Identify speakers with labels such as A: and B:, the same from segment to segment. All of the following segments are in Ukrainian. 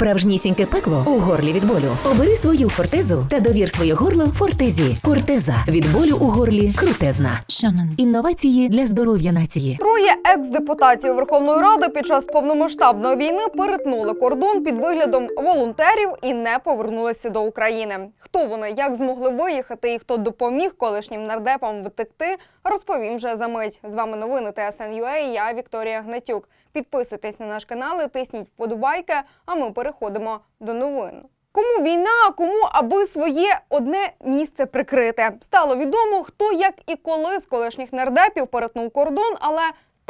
A: Справжнісіньке пекло у горлі від болю. Обери свою фортезу та довір своє горло фортезі. Фортеза від болю у горлі крутезна.
B: Шанан.
A: Інновації для здоров'я нації.
C: Троє екс-депутатів Верховної Ради під час повномасштабної війни перетнули кордон під виглядом волонтерів і не повернулися до України. Хто вони, як змогли виїхати і хто допоміг колишнім нардепам втекти, розповім вже за мить. З вами новини ТСН.UA, і Я Вікторія Гнатюк. Підписуйтесь на наш канал, і тисніть вподобайки, а ми переходимо до новин. Кому війна, кому аби своє одне місце прикрите. Стало відомо, хто як і коли з колишніх нардепів перетнув кордон, але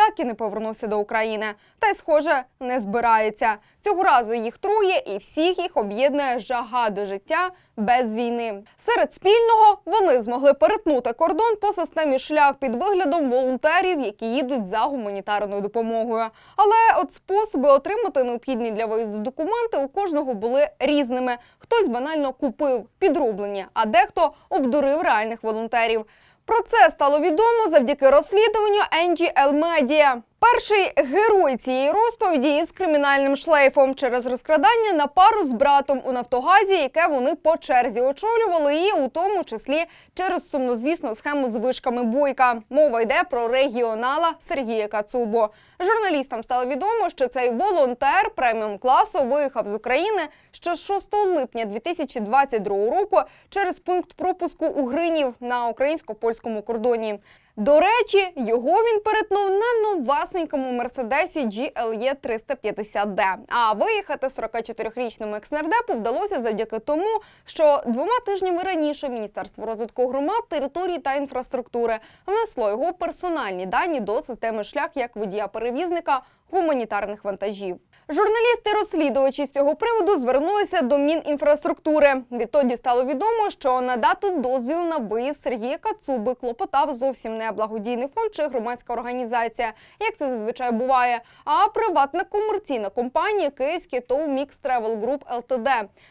C: так і не повернувся до України. Та й, схоже, не збирається. Цього разу їх троє, і всіх їх об'єднує жага до життя без війни. Серед спільного вони змогли перетнути кордон по системі шлях під виглядом волонтерів, які їдуть за гуманітарною допомогою. Але от способи отримати необхідні для виїзду документи у кожного були різними. Хтось банально купив підроблені, а дехто обдурив реальних волонтерів. Про це стало відомо завдяки розслідуванню NGL Media. Перший герой цієї розповіді із кримінальним шлейфом через розкрадання на пару з братом у Нафтогазі, яке вони по черзі очолювали, і у тому числі через сумнозвісну схему з вишками бойка. Мова йде про регіонала Сергія Кацубо. Журналістам стало відомо, що цей волонтер преміум класу виїхав з України ще 6 липня 2022 року через пункт пропуску у Гринів на українсько-польському кордоні. До речі, його він перетнув на новасенькому мерседесі GLE 350D. А виїхати 44-річному екснардепу вдалося завдяки тому, що двома тижнями раніше Міністерство розвитку громад, територій та інфраструктури внесло його персональні дані до системи шлях як водія-перевізника гуманітарних вантажів. Журналісти-розслідувачі з цього приводу звернулися до Мінінфраструктури. Відтоді стало відомо, що надати дозвіл на виїзд Сергія Кацуби клопотав зовсім не благодійний фонд чи громадська організація, як це зазвичай буває, а приватна комерційна компанія Київський ТОВ Мікс Тревел Груп ЛТД.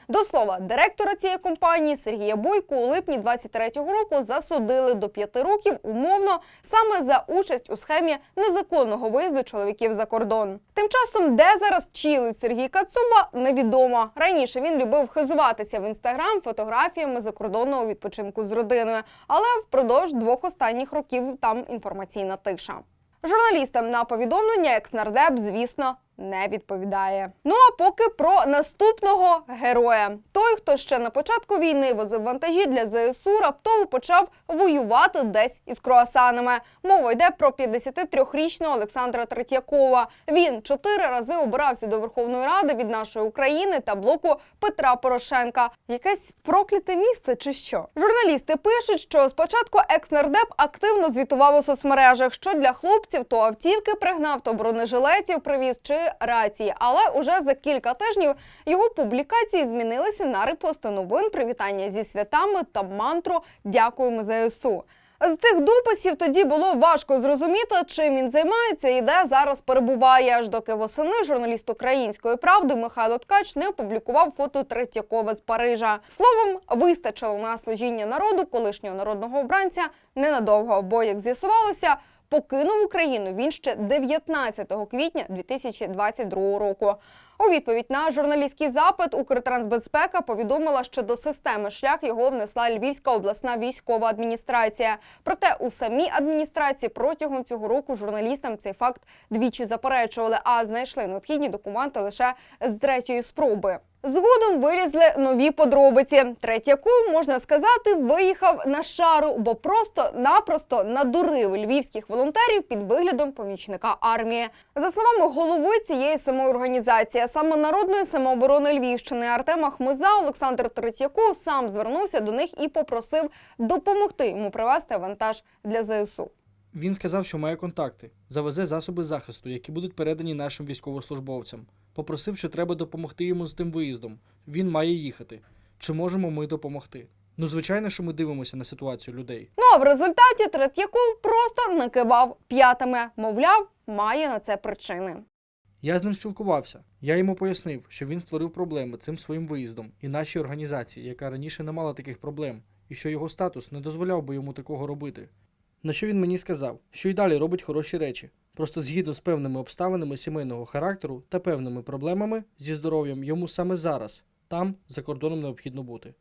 C: До слова, директора цієї компанії Сергія Бойко у липні 23-го року засудили до п'яти років умовно саме за участь у схемі незаконного виїзду чоловіків за кордон. Тим часом, де зараз чилить Сергій Кацуба, невідомо. Раніше він любив хизуватися в інстаграм фотографіями закордонного відпочинку з родиною, але впродовж двох останніх років там інформаційна тиша. Журналістам на повідомлення екснардеп, звісно, не відповідає. Ну а поки про наступного героя. Той, хто ще на початку війни возив вантажі для ЗСУ, раптово почав воювати десь із круасанами. Мова йде про 53-річного Олександра Третьякова. Він чотири рази обирався до Верховної Ради від нашої України та блоку Петра Порошенка. Якесь прокляте місце чи що? Журналісти пишуть, що спочатку екс-нардеп активно звітував у соцмережах, що для хлопців то автівки пригнав, то бронежилетів привіз чи рації. Але уже за кілька тижнів його публікації змінилися на репости новин, привітання зі святами та мантру Дякуємо ЗСУ. З цих дописів тоді було важко зрозуміти, чим він займається і де зараз перебуває. Аж доки восени журналіст української правди Михайло Ткач не опублікував фото Третьякова з Парижа. Словом, вистачило на служіння народу колишнього народного обранця ненадовго, бо як з'ясувалося. Покинув Україну він ще 19 квітня 2022 року. У відповідь на журналістський запит Укртрансбезпека повідомила, що до системи шлях його внесла Львівська обласна військова адміністрація. Проте у самій адміністрації протягом цього року журналістам цей факт двічі заперечували, а знайшли необхідні документи лише з третьої спроби. Згодом вилізли нові подробиці. Третьяков, можна сказати, виїхав на шару, бо просто-напросто надурив львівських волонтерів під виглядом помічника армії. За словами голови цієї самої організації, саме народної самооборони Львівщини Артема Хмиза, Олександр Третьяков сам звернувся до них і попросив допомогти йому привезти вантаж для ЗСУ.
D: Він сказав, що має контакти, завезе засоби захисту, які будуть передані нашим військовослужбовцям. Попросив, що треба допомогти йому з тим виїздом. Він має їхати. Чи можемо ми допомогти? Ну, звичайно, що ми дивимося на ситуацію людей.
C: Ну а в результаті Третьяков просто накивав п'ятами, мовляв, має на це причини.
D: Я з ним спілкувався. Я йому пояснив, що він створив проблеми цим своїм виїздом і нашій організації, яка раніше не мала таких проблем, і що його статус не дозволяв би йому такого робити. На що він мені сказав, що й далі робить хороші речі, Просто згідно з певними обставинами сімейного характеру та певними проблемами зі здоров'ям йому саме зараз, там, за кордоном, необхідно бути.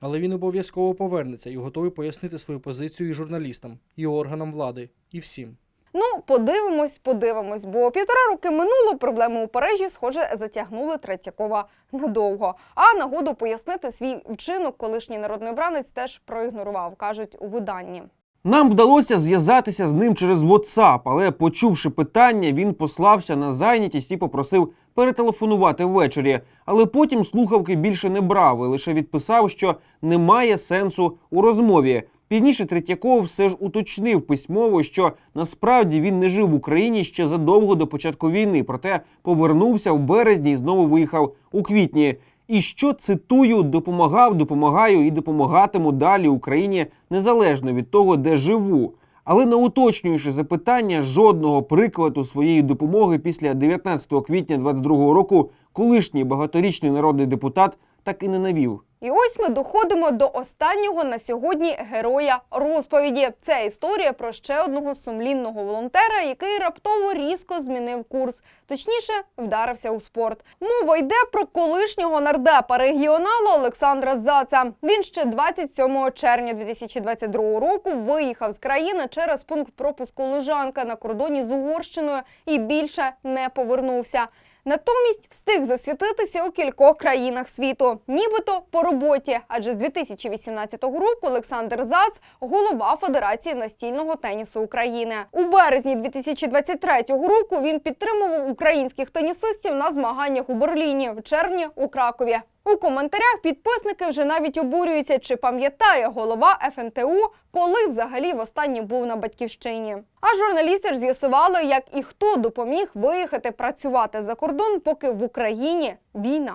D: Але він обов'язково повернеться і готовий пояснити свою позицію і журналістам, і органам влади, і всім.
C: Ну, подивимось, подивимось, бо півтора роки минуло, проблеми у Парижі, схоже, затягнули Третьякова надовго. А нагоду пояснити свій вчинок колишній народний обранець теж проігнорував, кажуть у виданні.
B: Нам вдалося зв'язатися з ним через WhatsApp, але почувши питання, він послався на зайнятість і попросив перетелефонувати ввечері. Але потім слухавки більше не брав і лише відписав, що немає сенсу у розмові. Пізніше Третьяков все ж уточнив письмово, що насправді він не жив в Україні ще задовго до початку війни, проте повернувся в березні і знову виїхав у квітні. І що цитую, допомагав, допомагаю і допомагатиму далі Україні незалежно від того, де живу. Але на уточнююче запитання жодного прикладу своєї допомоги після 19 квітня 22 року колишній багаторічний народний депутат так і не навів.
C: І ось ми доходимо до останнього на сьогодні героя розповіді. Це історія про ще одного сумлінного волонтера, який раптово різко змінив курс, точніше, вдарився у спорт. Мова йде про колишнього нардепа регіоналу Олександра Заца. Він ще 27 червня 2022 року виїхав з країни через пункт пропуску Лежанка на кордоні з Угорщиною і більше не повернувся. Натомість встиг засвітитися у кількох країнах світу, нібито по роботі. Адже з 2018 року Олександр Зац голова Федерації настільного тенісу України. У березні 2023 року він підтримував українських тенісистів на змаганнях у Берліні, в червні у Кракові. У коментарях підписники вже навіть обурюються, чи пам'ятає голова ФНТУ, коли взагалі востаннє був на батьківщині. А журналісти ж з'ясували, як і хто допоміг виїхати працювати за кордон, поки в Україні війна.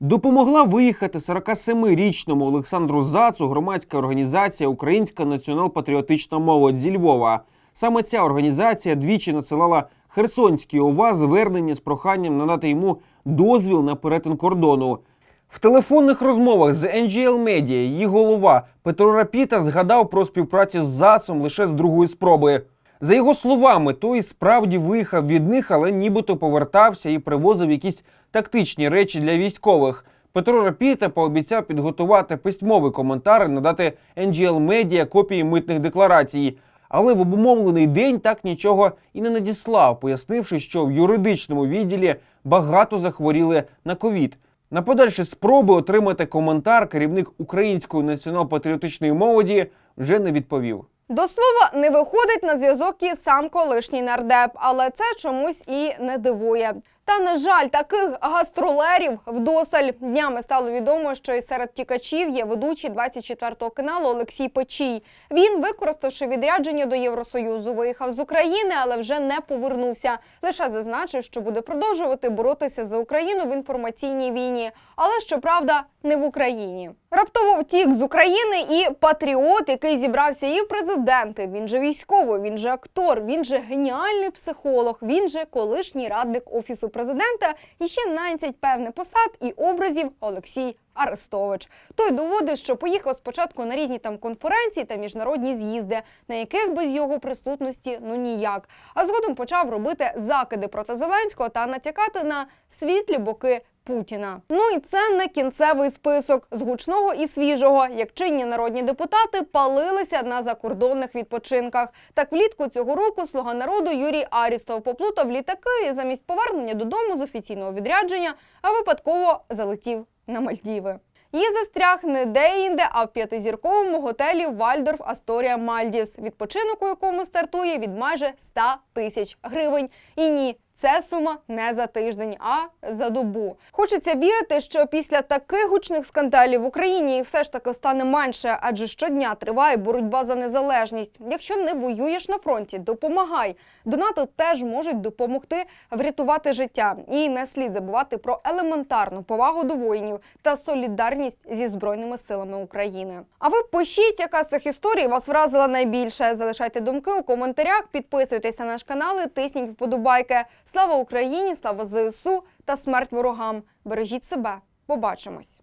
B: Допомогла виїхати 47-річному Олександру Зацу громадська організація Українська націонал-патріотична молодь зі Львова. Саме ця організація двічі надсилала Херсонській ОВА звернення з проханням надати йому дозвіл на перетин кордону. В телефонних розмовах з NGL Media її голова Петро Рапіта згадав про співпрацю з Зацом лише з другої спроби. За його словами, той справді виїхав від них, але нібито повертався і привозив якісь тактичні речі для військових. Петро Рапіта пообіцяв підготувати письмовий коментар і надати NGL Media копії митних декларацій. Але в обумовлений день так нічого і не надіслав, пояснивши, що в юридичному відділі багато захворіли на ковід. На подальші спроби отримати коментар керівник української націонал-патріотичної молоді вже не відповів.
C: До слова, не виходить на зв'язок і сам колишній нардеп, але це чомусь і не дивує. Та на жаль, таких гастролерів вдосаль днями стало відомо, що і серед тікачів є ведучий 24 каналу Олексій Печій. Він, використавши відрядження до Євросоюзу, виїхав з України, але вже не повернувся. Лише зазначив, що буде продовжувати боротися за Україну в інформаційній війні, але щоправда, не в Україні. Раптово втік з України і патріот, який зібрався і в президенти. Він же військовий, він же актор, він же геніальний психолог, він же колишній радник офісу президента і ще нанять певне посад і образів Олексій Арестович. Той доводив, що поїхав спочатку на різні там конференції та міжнародні з'їзди, на яких без його присутності ну ніяк. А згодом почав робити закиди проти Зеленського та натякати на світлі боки. Путіна. Ну і це не кінцевий список з гучного і свіжого, як чинні народні депутати палилися на закордонних відпочинках. Так влітку цього року слуга народу Юрій Арістов поплутав літаки і замість повернення додому з офіційного відрядження, а випадково залетів на Мальдіви. І застряг не де-інде, а в п'ятизірковому готелі Вальдорф Асторія Мальдівс, відпочинок у якому стартує від майже 100 тисяч гривень. І ні, це сума не за тиждень, а за добу. Хочеться вірити, що після таких гучних скандалів в Україні їх все ж таки стане менше, адже щодня триває боротьба за незалежність. Якщо не воюєш на фронті, допомагай. Донати теж можуть допомогти врятувати життя. І не слід забувати про елементарну повагу до воїнів та солідарність зі збройними силами України. А ви пишіть, яка з цих історій вас вразила найбільше. Залишайте думки у коментарях, підписуйтесь на наш канал і тисніть вподобайки. Слава Україні! Слава ЗСУ та смерть ворогам! Бережіть себе! Побачимось!